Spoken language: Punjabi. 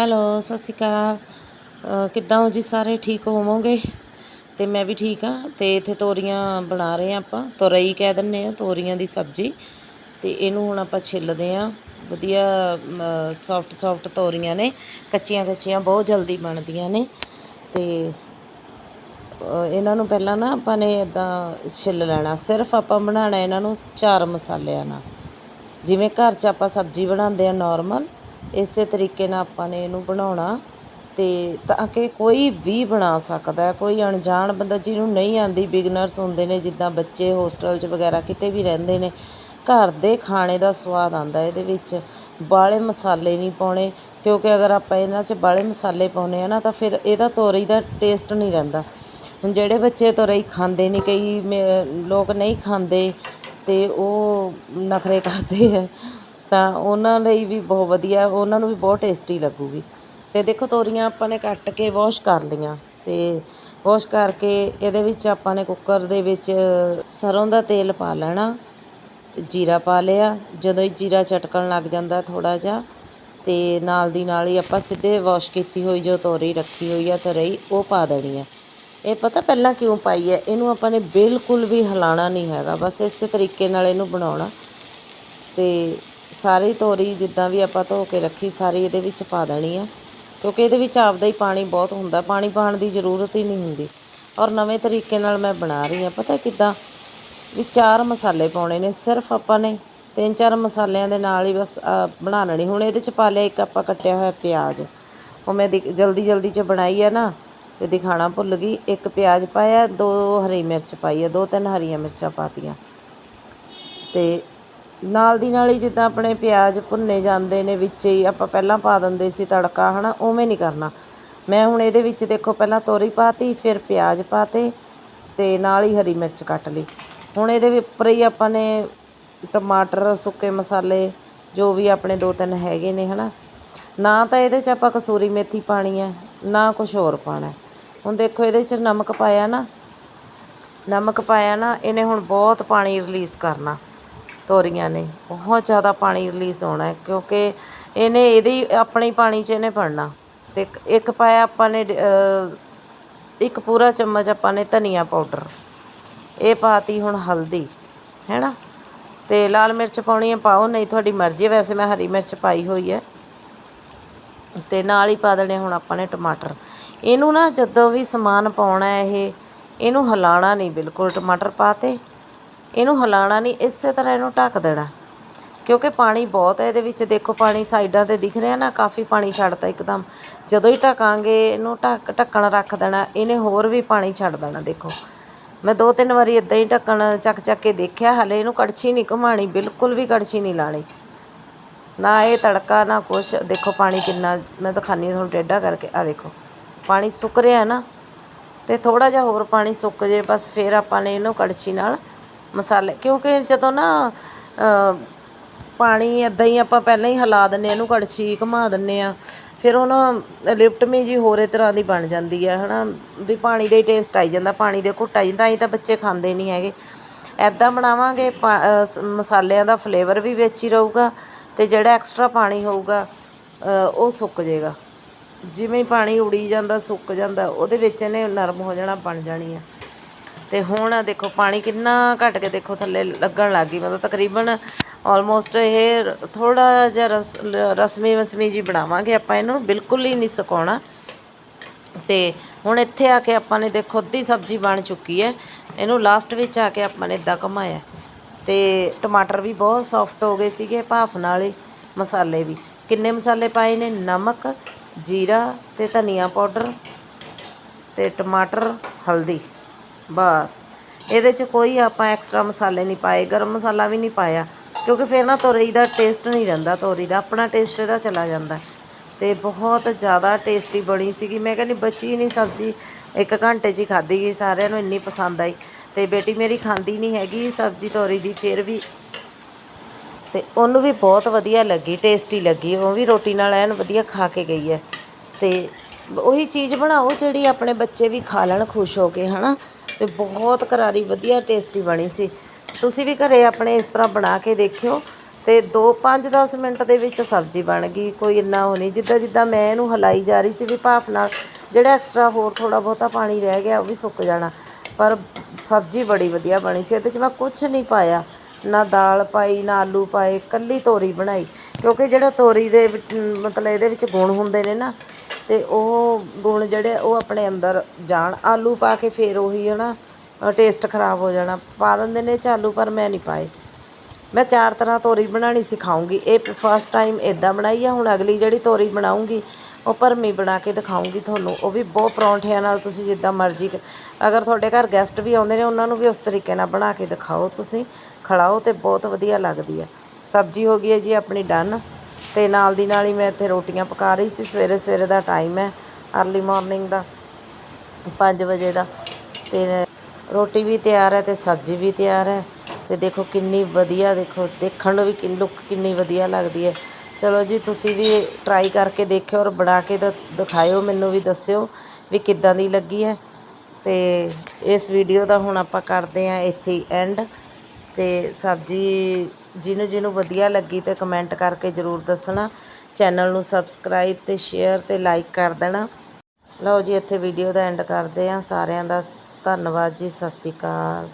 ਹੈਲੋ, ਸਤਿ ਸ਼੍ਰੀ ਅਕਾਲ। ਕਿੱਦਾਂ ਹੋ ਜੀ ਸਾਰੇ? ਠੀਕ ਹੋਵੋਗੇ? ਤੇ ਮੈਂ ਵੀ ਠੀਕ ਆ ਤੇ ਇੱਥੇ ਤੋਰੀਆਂ ਬਣਾ ਰਹੇ ਆ ਆਪਾਂ। ਤੋਰਈ ਕਹਿ ਦਿੰਨੇ ਆ ਤੋਰੀਆਂ ਦੀ ਸਬਜ਼ੀ। ਤੇ ਇਹਨੂੰ ਹੁਣ ਆਪਾਂ ਛਿੱਲਦੇ ਆ ਵਧੀਆ ਸੌਫਟ ਸੌਫਟ ਤੋਰੀਆਂ ਨੇ। ਕੱਚੀਆਂ ਕੱਚੀਆਂ, ਬਹੁਤ ਜਲਦੀ ਬਣਦੀਆਂ ਨੇ। ਤੇ ਇਹਨਾਂ ਨੂੰ ਪਹਿਲਾਂ ਨਾ ਆਪਾਂ ਨੇ ਇਦਾਂ ਛਿੱਲ ਲੈਣਾ। ਸਿਰਫ ਆਪਾਂ ਬਣਾਉਣਾ ਇਹਨਾਂ ਨੂੰ ਚਾਰ ਮਸਾਲਿਆਂ ਨਾਲ। ਜਿਵੇਂ ਘਰ 'ਚ ਆਪਾਂ ਸਬਜ਼ੀ ਬਣਾਉਂਦੇ ਆ ਨਾਰਮਲ ਇਸੇ ਤਰੀਕੇ ਨਾਲ ਆਪਾਂ ਨੇ ਇਹਨੂੰ ਬਣਾਉਣਾ ਅਤੇ ਤਾਂ ਕਿ ਕੋਈ ਵੀ ਬਣਾ ਸਕਦਾ ਕੋਈ ਅਣਜਾਣ ਬੰਦਾ ਜਿਹਨੂੰ ਨਹੀਂ ਆਉਂਦੀ ਬਿਗਨਰਸ ਹੁੰਦੇ ਨੇ ਜਿੱਦਾਂ ਬੱਚੇ ਹੋਸਟਲ 'ਚ ਵਗੈਰਾ ਕਿਤੇ ਵੀ ਰਹਿੰਦੇ ਨੇ, ਘਰ ਦੇ ਖਾਣੇ ਦਾ ਸਵਾਦ ਆਉਂਦਾ ਇਹਦੇ ਵਿੱਚ। ਬਾਲੇ ਮਸਾਲੇ ਨਹੀਂ ਪਾਉਣੇ, ਕਿਉਂਕਿ ਅਗਰ ਆਪਾਂ ਇਹਨਾਂ 'ਚ ਬਾਲੇ ਮਸਾਲੇ ਪਾਉਂਦੇ ਹਾਂ ਨਾ, ਤਾਂ ਫਿਰ ਇਹਦਾ ਤੋਰੀ ਦਾ ਟੇਸਟ ਨਹੀਂ ਰਹਿੰਦਾ। ਹੁਣ ਜਿਹੜੇ ਬੱਚੇ ਤੋਰਈ ਖਾਂਦੇ ਨਹੀਂ, ਕਈ ਮੇ- ਲੋਕ ਨਹੀਂ ਖਾਂਦੇ ਅਤੇ ਉਹ ਨਖਰੇ ਕਰਦੇ ਆ। ਤਾਂ ਉਹਨਾਂ ਲਈ ਵੀ ਬਹੁਤ ਵਧੀਆ, ਉਹਨਾਂ ਨੂੰ ਵੀ ਬਹੁਤ ਟੇਸਟੀ ਲੱਗੂਗੀ। ਅਤੇ ਦੇਖੋ ਤੋਰੀਆਂ ਆਪਾਂ ਨੇ ਕੱਟ ਕੇ ਵਾਸ਼ ਕਰ ਲਈਆਂ। ਅਤੇ ਵਾਸ਼ ਕਰਕੇ ਇਹਦੇ ਵਿੱਚ ਆਪਾਂ ਨੇ ਕੁੱਕਰ ਦੇ ਵਿੱਚ ਸਰ੍ਹੋਂ ਦਾ ਤੇਲ ਪਾ ਲੈਣਾ ਅਤੇ ਜੀਰਾ ਪਾ ਲਿਆ। ਜਦੋਂ ਹੀ ਜੀਰਾ ਚਟਕਣ ਲੱਗ ਜਾਂਦਾ ਥੋੜ੍ਹਾ ਜਿਹਾ ਅਤੇ ਨਾਲ ਦੀ ਨਾਲ ਹੀ ਆਪਾਂ ਸਿੱਧੇ ਵਾਸ਼ ਕੀਤੀ ਹੋਈ ਜੋ ਤੋਰੀ ਰੱਖੀ ਹੋਈ ਆ ਤਰਈ ਉਹ ਪਾ ਦੇਣੀ ਹੈ ਇਹ ਪਤਾ ਪਹਿਲਾਂ ਕਿਉਂ ਪਾਈ ਹੈ ਇਹਨੂੰ ਆਪਾਂ ਨੇ ਬਿਲਕੁਲ ਵੀ ਹਿਲਾਣਾ ਨਹੀਂ ਹੈਗਾ। ਬਸ ਇਸੇ ਤਰੀਕੇ ਨਾਲ ਇਹਨੂੰ ਬਣਾਉਣਾ। ਅਤੇ ਸਾਰੀ ਤੋਰੀ ਜਿੱਦਾਂ ਵੀ ਆਪਾਂ ਧੋ ਕੇ ਰੱਖੀ, ਸਾਰੀ ਇਹਦੇ ਵਿੱਚ ਪਾ ਦੇਣੀ ਆ। ਕਿਉਂਕਿ ਇਹਦੇ ਵਿੱਚ ਆਪਦਾ ਹੀ ਪਾਣੀ ਬਹੁਤ ਹੁੰਦਾ, ਪਾਣੀ ਪਾਣ ਦੀ ਜ਼ਰੂਰਤ ਹੀ ਨਹੀਂ ਹੁੰਦੀ। ਔਰ ਨਵੇਂ ਤਰੀਕੇ ਨਾਲ ਮੈਂ ਬਣਾ ਰਹੀ ਹਾਂ, ਪਤਾ ਕਿੱਦਾਂ? ਵੀ ਚਾਰ ਮਸਾਲੇ ਪਾਉਣੇ ਨੇ, ਸਿਰਫ ਆਪਾਂ ਨੇ ਤਿੰਨ ਚਾਰ ਮਸਾਲਿਆਂ ਦੇ ਨਾਲ ਹੀ ਬਸ ਬਣਾ ਲੈਣੀ। ਹੁਣ ਇਹਦੇ ਚ ਪਾ ਲਿਆ ਇੱਕ ਆਪਾਂ ਕੱਟਿਆ ਹੋਇਆ ਪਿਆਜ਼। ਉਹ ਮੈਂ ਦਿਖ- ਜਲਦੀ ਜਲਦੀ ਚ ਬਣਾਈ ਆ ਨਾ, ਤੇ ਦਿਖਾਣਾ ਭੁੱਲ ਗਈ। ਇੱਕ ਪਿਆਜ਼ ਪਾਇਆ, ਦੋ ਹਰੀ ਮਿਰਚ ਪਾਈ ਆ, ਦੋ ਤਿੰਨ ਹਰੀਆਂ ਮਿਰਚਾਂ ਪਾਤੀਆਂ। ਤੇ ਨਾਲ ਦੀ ਨਾਲ ਹੀ ਜਿੱਦਾਂ ਆਪਣੇ ਪਿਆਜ਼ ਭੁੰਨੇ ਜਾਂਦੇ ਨੇ ਵਿੱਚ ਹੀ, ਆਪਾਂ ਪਹਿਲਾਂ ਪਾ ਦਿੰਦੇ ਸੀ ਤੜਕਾ ਹੈ ਨਾ ਉਵੇਂ ਨਹੀਂ ਕਰਨਾ। ਮੈਂ ਹੁਣ ਇਹਦੇ ਵਿੱਚ ਦੇਖੋ, ਪਹਿਲਾਂ ਤੋਰੀ ਪਾਤੀ, ਫਿਰ ਪਿਆਜ਼ ਪਾਤੇ ਅਤੇ ਨਾਲ ਹੀ ਹਰੀ ਮਿਰਚ ਕੱਟ ਲਈ। ਹੁਣ ਇਹਦੇ ਉੱਪਰ ਹੀ ਆਪਾਂ ਨੇ ਟਮਾਟਰ, ਸੁੱਕੇ ਮਸਾਲੇ, ਜੋ ਵੀ ਆਪਣੇ ਦੋ ਤਿੰਨ ਹੈਗੇ ਨੇ ਹੈ ਨਾ ਤਾਂ ਇਹਦੇ 'ਚ ਆਪਾਂ ਕਸੂਰੀ ਮੇਥੀ ਪਾਣੀ ਹੈ, ਨਾ ਕੁਝ ਹੋਰ ਪਾਣਾ ਹੁਣ ਦੇਖੋ, ਇਹਦੇ 'ਚ ਨਮਕ ਪਾਇਆ ਨਾ, ਨਮਕ ਪਾਇਆ ਨਾ, ਇਹਨੇ ਹੁਣ ਬਹੁਤ ਪਾਣੀ ਰਿਲੀਜ਼ ਕਰਨਾ। ਤੋਰੀਆਂ ਨੇ। ਬਹੁਤ ਜ਼ਿਆਦਾ ਪਾਣੀ ਰਿਲੀਜ਼ ਹੋਣਾ ਕਿਉਂਕਿ ਇਹਨੇ ਇਹਦੇ ਆਪਣੇ ਪਾਣੀ 'ਚ ਇਹਨੇ ਪੜਨਾ ਅਤੇ ਇੱਕ- ਪਾਇਆ ਆਪਾਂ ਨੇ ਇੱਕ ਪੂਰਾ ਚਮਚ ਆਪਾਂ ਨੇ ਧਨੀਆ ਪਾਊਡਰ। ਇਹ ਪਾਤੀ ਹੁਣ ਹਲਦੀ, ਹੈਨਾ? ਤੇ ਲਾਲ ਮਿਰਚ ਪਾਉਣੀ ਹੈ, ਪਾਓ, ਨਹੀਂ ਤੁਹਾਡੀ ਮਰਜ਼ੀ ਵੈਸੇ ਮੈਂ ਹਰੀ ਮਿਰਚ ਪਾਈ ਹੋਈ ਹੈ। ਤੇ ਨਾਲ ਹੀ ਪਾ ਦੇਣੇ ਹੁਣ ਆਪਾਂ ਨੇ ਟਮਾਟਰ। ਇਹਨੂੰ ਨਾ ਜਦੋਂ ਵੀ ਸਮਾਨ ਪਾਉਣਾ ਇਹ, ਇਹਨੂੰ ਹਿਲਾਣਾ ਨਹੀਂ ਬਿਲਕੁਲ। ਟਮਾਟਰ ਪਾਤੇ ਇਹਨੂੰ ਹਿਲਾਣਾ ਨਹੀਂ, ਇਸੇ ਤਰ੍ਹਾਂ ਇਹਨੂੰ ਢੱਕ ਦੇਣਾ। ਕਿਉਂਕਿ ਪਾਣੀ ਬਹੁਤ ਹੈ, ਇਹਦੇ ਵਿੱਚ ਦੇਖੋ ਪਾਣੀ ਸਾਈਡਾਂ ਤੇ ਦਿਖ ਰਿਹਾ ਨਾ, ਕਾਫੀ ਪਾਣੀ ਛੱਡਤਾ ਇੱਕਦਮ। ਜਦੋਂ ਹੀ ਢਕਾਂਗੇ, ਇਹਨੂੰ ਢੱਕ, ਢੱਕਣ ਰੱਖ ਦੇਣਾ, ਇਹਨੇ ਹੋਰ ਵੀ ਪਾਣੀ ਛੱਡ ਦੇਣਾ, ਦੇਖੋ। ਮੈਂ ਦੋ ਤਿੰਨ ਵਾਰੀ ਇਦਾਂ ਹੀ ਢੱਕਣ, ਚੱਕ ਚੱਕ ਕੇ ਦੇਖਿਆ, ਹਲੇ ਇਹਨੂੰ ਕੜਛੀ ਨਹੀਂ ਘੁਮਾਣੀ ਬਿਲਕੁਲ ਵੀ ਕੜਛੀ ਨਹੀਂ ਲਾਣੀ ਨਾ ਇਹ ਤੜਕਾ, ਨਾ ਕੁਛ। ਦੇਖੋ ਪਾਣੀ ਕਿੰਨਾ, ਮੈਂ ਦਿਖਾਨੀ ਹਾਂ ਤੁਹਾਨੂੰ ਟੇਢਾ ਕਰਕੇ ਆ ਦੇਖੋ। ਪਾਣੀ ਸੁੱਕ ਰਿਹਾ ਨਾ, ਤੇ ਥੋੜਾ ਜਿਹਾ ਹੋਰ ਪਾਣੀ ਸੁੱਕ ਜੇ, ਬਸ ਫਿਰ ਆਪਾਂ ਨੇ ਇਹਨੂੰ ਕੜਛੀ ਨਾਲ ਮਸਾਲੇ, ਕਿਉਂਕਿ ਜਦੋਂ ਨਾ ਪਾਣੀ ਇੱਦਾਂ ਹੀ ਆਪਾਂ ਪਹਿਲਾਂ ਹੀ ਹਿਲਾ ਦਿੰਦੇ ਆ ਇਹਨੂੰ ਕੜਛੀ ਘੁਮਾ ਦਿੰਦੇ ਹਾਂ, ਫਿਰ ਉਹ ਨਾ ਲਿਫਟਮੀ ਜੀ ਹੋਰੇ ਤਰ੍ਹਾਂ ਦੀ ਬਣ ਜਾਂਦੀ ਆ ਹੈ ਨਾ ਵੀ ਪਾਣੀ ਦਾ ਹੀ ਟੇਸਟ ਆਈ ਜਾਂਦਾ, ਪਾਣੀ ਦੇ ਘੁੱਟ ਆਈ ਜਾਂਦਾ ਅਸੀਂ ਤਾਂ ਬੱਚੇ ਖਾਂਦੇ ਨਹੀਂ ਹੈਗੇ। ਇੱਦਾਂ ਬਣਾਵਾਂਗੇ, ਪਾ- ਮਸਾਲਿਆਂ ਦਾ ਫਲੇਵਰ ਵੀ ਵਿੱਚ ਹੀ ਰਹੂਗਾ ਅਤੇ ਜਿਹੜਾ ਐਕਸਟਰਾ ਪਾਣੀ ਹੋਊਗਾ ਉਹ ਸੁੱਕ ਜਾਏਗਾ। ਜਿਵੇਂ ਹੀ ਪਾਣੀ ਉੜੀ ਜਾਂਦਾ, ਸੁੱਕ ਜਾਂਦਾ, ਉਹਦੇ ਵਿੱਚ ਇਹਨੇ ਨਰਮ ਹੋ ਜਾਣਾ, ਬਣ ਜਾਣੀ ਆ। ਤੇ ਹੁਣ ਦੇਖੋ ਪਾਣੀ ਕਿੰਨਾ ਘਟ ਕੇ ਦੇਖੋ ਥੱਲੇ ਲੱਗਣ ਲੱਗ ਗਈ। ਮਤਲਬ ਤਕਰੀਬਨ ਆਲਮੋਸਟ ਇਹ ਥੋੜਾ ਜਿਹਾ ਰਸ, ਰਸਮੀ ਵਸਮੀ ਜੀ ਬਣਾਵਾਂਗੇ ਆਪਾਂ ਇਹਨੂੰ, ਬਿਲਕੁਲ ਹੀ ਨਹੀਂ ਸੁਕਾਉਣਾ। ਤੇ ਹੁਣ ਇੱਥੇ ਆ ਕੇ ਆਪਾਂ ਨੇ ਦੇਖੋ ਅੱਧੀ ਸਬਜ਼ੀ ਬਣ ਚੁੱਕੀ ਹੈ। ਇਹਨੂੰ ਲਾਸਟ ਵਿੱਚ ਆ ਕੇ ਆਪਾਂ ਨੇ ਇਦਾਂ ਘਮਾਇਆ। ਤੇ ਟਮਾਟਰ ਵੀ ਬਹੁਤ ਸੌਫਟ ਹੋ ਗਏ ਸੀਗੇ, ਭਾਫ ਨਾਲ ਹੀ, ਮਸਾਲੇ ਵੀ। ਕਿੰਨੇ ਮਸਾਲੇ ਪਾਏ ਨੇ? ਨਮਕ, ਜੀਰਾ ਤੇ ਧਨੀਆ ਪਾਊਡਰ ਤੇ ਟਮਾਟਰ, ਹਲਦੀ। ਬਸ। ਇਹਦੇ 'ਚ ਕੋਈ ਆਪਾਂ ਐਕਸਟਰਾ ਮਸਾਲੇ ਨਹੀਂ ਪਾਏ, ਗਰਮ ਮਸਾਲਾ ਵੀ ਨਹੀਂ ਪਾਇਆ, ਕਿਉਂਕਿ ਫਿਰ ਨਾ ਤੋਰੀ ਦਾ ਟੇਸਟ ਨਹੀਂ ਰਹਿੰਦਾ, ਤੋਰੀ ਦਾ ਆਪਣਾ ਟੇਸਟ ਇਹਦਾ ਚਲਾ ਜਾਂਦਾ। ਤੇ ਬਹੁਤ ਜ਼ਿਆਦਾ ਟੇਸਟੀ ਬਣੀ ਸੀਗੀ। ਮੈਂ ਕਹਿੰਦੀ ਬੱਚੀ ਨਹੀਂ ਸਬਜ਼ੀ। ਇੱਕ ਘੰਟੇ 'ਚ ਹੀ ਖਾਧੀ ਗਈ, ਸਾਰਿਆਂ ਨੂੰ ਇੰਨੀ ਪਸੰਦ ਆਈ। ਤੇ ਬੇਟੀ ਮੇਰੀ ਖਾਂਦੀ ਨਹੀਂ ਹੈਗੀ ਸਬਜ਼ੀ ਤੋਰੀ ਦੀ, ਫਿਰ ਵੀ ਤੇ ਉਹਨੂੰ ਵੀ ਬਹੁਤ ਵਧੀਆ ਲੱਗੀ ਟੇਸਟੀ ਲੱਗੀ। ਉਹ ਵੀ ਰੋਟੀ ਨਾਲ ਐਨ ਵਧੀਆ ਖਾ ਕੇ ਗਈ ਹੈ। ਤੇ ਉਹੀ ਚੀਜ਼ ਬਣਾਓ ਜਿਹੜੀ ਆਪਣੇ ਬੱਚੇ ਵੀ ਖਾ ਲੈਣ, ਖੁਸ਼ ਹੋ ਕੇ, ਹਨਾ? ਤੇ ਬਹੁਤ ਕਰਾਰੀ ਵਧੀਆ ਟੇਸਟੀ ਬਣੀ ਸੀ। ਤੁਸੀਂ ਵੀ ਘਰੇ ਆਪਣੇ ਇਸ ਤਰ੍ਹਾਂ ਬਣਾ ਕੇ ਦੇਖਿਓ ਤੇ 2 5-10 ਮਿੰਟ ਦੇ ਵਿੱਚ ਸਬਜ਼ੀ ਬਣ ਗਈ, ਕੋਈ ਇੰਨਾ ਉਹ ਨਹੀਂ। ਜਿੱਦਾਂ ਜਿੱਦਾਂ ਮੈਂ ਇਹਨੂੰ ਹਲਾਈ ਜਾ ਰਹੀ ਸੀ ਵੀ ਭਾਫ ਨਾਲ ਜਿਹੜਾ ਐਕਸਟਰਾ ਹੋਰ ਥੋੜਾ ਬਹੁਤਾ ਪਾਣੀ ਰਹਿ ਗਿਆ, ਉਹ ਵੀ ਸੁੱਕ ਜਾਣਾ। ਪਰ ਸਬਜ਼ੀ ਬੜੀ ਵਧੀਆ ਬਣੀ ਸੀ, ਇਹਦੇ 'ਚ ਮੈਂ ਕੁਝ ਨਹੀਂ ਪਾਇਆ। ਨਾ ਦਾਲ ਪਾਈ, ਨਾ ਆਲੂ ਪਾਏ, ਇਕੱਲੀ ਤੋਰੀ ਬਣਾਈ। ਕਿਉਂਕਿ ਜਿਹੜਾ ਤੋਰੀ ਦੇ ਮਤਲਬ ਇਹਦੇ ਵਿੱਚ ਗੁਣ ਹੁੰਦੇ ਨੇ ਨਾ ਅਤੇ ਉਹ ਗੁਣ ਜਿਹੜੇ ਉਹ ਆਪਣੇ ਅੰਦਰ ਜਾਣ। ਆਲੂ ਪਾ ਕੇ ਫਿਰ ਉਹੀ ਹੈ ਨਾ ਟੇਸਟ ਖਰਾਬ ਹੋ ਜਾਣਾ। ਪਾ ਦਿੰਦੇ ਨੇ ਇਹ 'ਚ ਆਲੂ, ਪਰ ਮੈਂ ਨਹੀਂ ਪਾਏ। ਮੈਂ ਚਾਰ ਤਰ੍ਹਾਂ ਤੋਰੀ ਬਣਾਉਣੀ ਸਿਖਾਉਂਗੀ। ਇਹ ਫਸਟ ਟਾਈਮ ਇਦਾਂ ਬਣਾਈ ਆ, ਹੁਣ ਅਗਲੀ ਜਿਹੜੀ ਤੋਰੀ ਬਣਾਉਂਗੀ ਉਹ ਭਰਮੀ ਬਣਾ ਕੇ ਦਿਖਾਉਂਗੀ ਤੁਹਾਨੂੰ। ਉਹ ਵੀ ਬਹੁਤ ਪਰੌਂਠਿਆਂ ਨਾਲ ਤੁਸੀਂ ਜਿੱਦਾਂ ਮਰਜ਼ੀ ਅਗਰ ਤੁਹਾਡੇ ਘਰ ਗੈਸਟ ਵੀ ਆਉਂਦੇ ਨੇ, ਉਹਨਾਂ ਨੂੰ ਵੀ ਉਸ ਤਰੀਕੇ ਨਾਲ ਬਣਾ ਕੇ ਦਿਖਾਓ ਤੁਸੀਂ। ਖੜਾਓ ਤੇ ਬਹੁਤ ਵਧੀਆ ਲੱਗਦੀ ਹੈ ਸਬਜ਼ੀ ਹੋ ਗਈ ਹੈ ਜੀ ਆਪਣੀ ਡਨ ਤੇ ਨਾਲ ਦੀ ਨਾਲ ਹੀ ਮੈਂ ਇੱਥੇ ਰੋਟੀਆਂ ਪਕਾ ਰਹੀ ਸੀ। ਸਵੇਰੇ ਸਵੇਰੇ ਦਾ ਟਾਈਮ ਹੈ ਅਰਲੀ ਮਾਰਨਿੰਗ ਦਾ 5 ਵਜੇ ਦਾ। ਤੇ ਰੋਟੀ ਵੀ ਤਿਆਰ ਹੈ ਤੇ ਸਬਜ਼ੀ ਵੀ ਤਿਆਰ ਹੈ। ਤੇ ਦੇਖੋ ਕਿੰਨੀ ਵਧੀਆ, ਦੇਖੋ ਦੇਖਣ ਨੂੰ ਵੀ ਕਿੰਨੀ ਲੁੱਕ ਕਿੰਨੀ ਵਧੀਆ ਲੱਗਦੀ ਹੈ। ਚਲੋ ਜੀ, ਤੁਸੀਂ ਵੀ ਟਰਾਈ ਕਰਕੇ ਦੇਖਿਓ ਔਰ ਬਣਾ ਕੇ ਦ- ਦਿਖਾਇਓ, ਮੈਨੂੰ ਵੀ ਦੱਸਿਓ ਵੀ ਕਿੱਦਾਂ ਦੀ ਲੱਗੀ ਹੈ। ਤੇ ਇਸ ਵੀਡੀਓ ਦਾ ਹੁਣ ਆਪਾਂ ਕਰਦੇ ਹਾਂ ਇੱਥੇ ਹੀ ਐਂਡ ਤੇ ਸਬਜ਼ੀ ਜਿਹਨੂੰ ਜਿਹਨੂੰ ਵਧੀਆ ਲੱਗੀ ਤੇ ਕਮੈਂਟ ਕਰਕੇ ਜ਼ਰੂਰ ਦੱਸਣਾ। ਚੈਨਲ ਨੂੰ ਸਬਸਕ੍ਰਾਈਬ ਤੇ ਸ਼ੇਅਰ ਤੇ ਲਾਈਕ ਕਰ ਦੇਣਾ। ਲਓ ਜੀ, ਇੱਥੇ ਵੀਡੀਓ ਦਾ ਐਂਡ ਕਰਦੇ ਹਾਂ। ਸਾਰਿਆਂ ਦਾ ਧੰਨਵਾਦ ਜੀ, ਸਤਿ ਸ਼੍ਰੀ ਅਕਾਲ।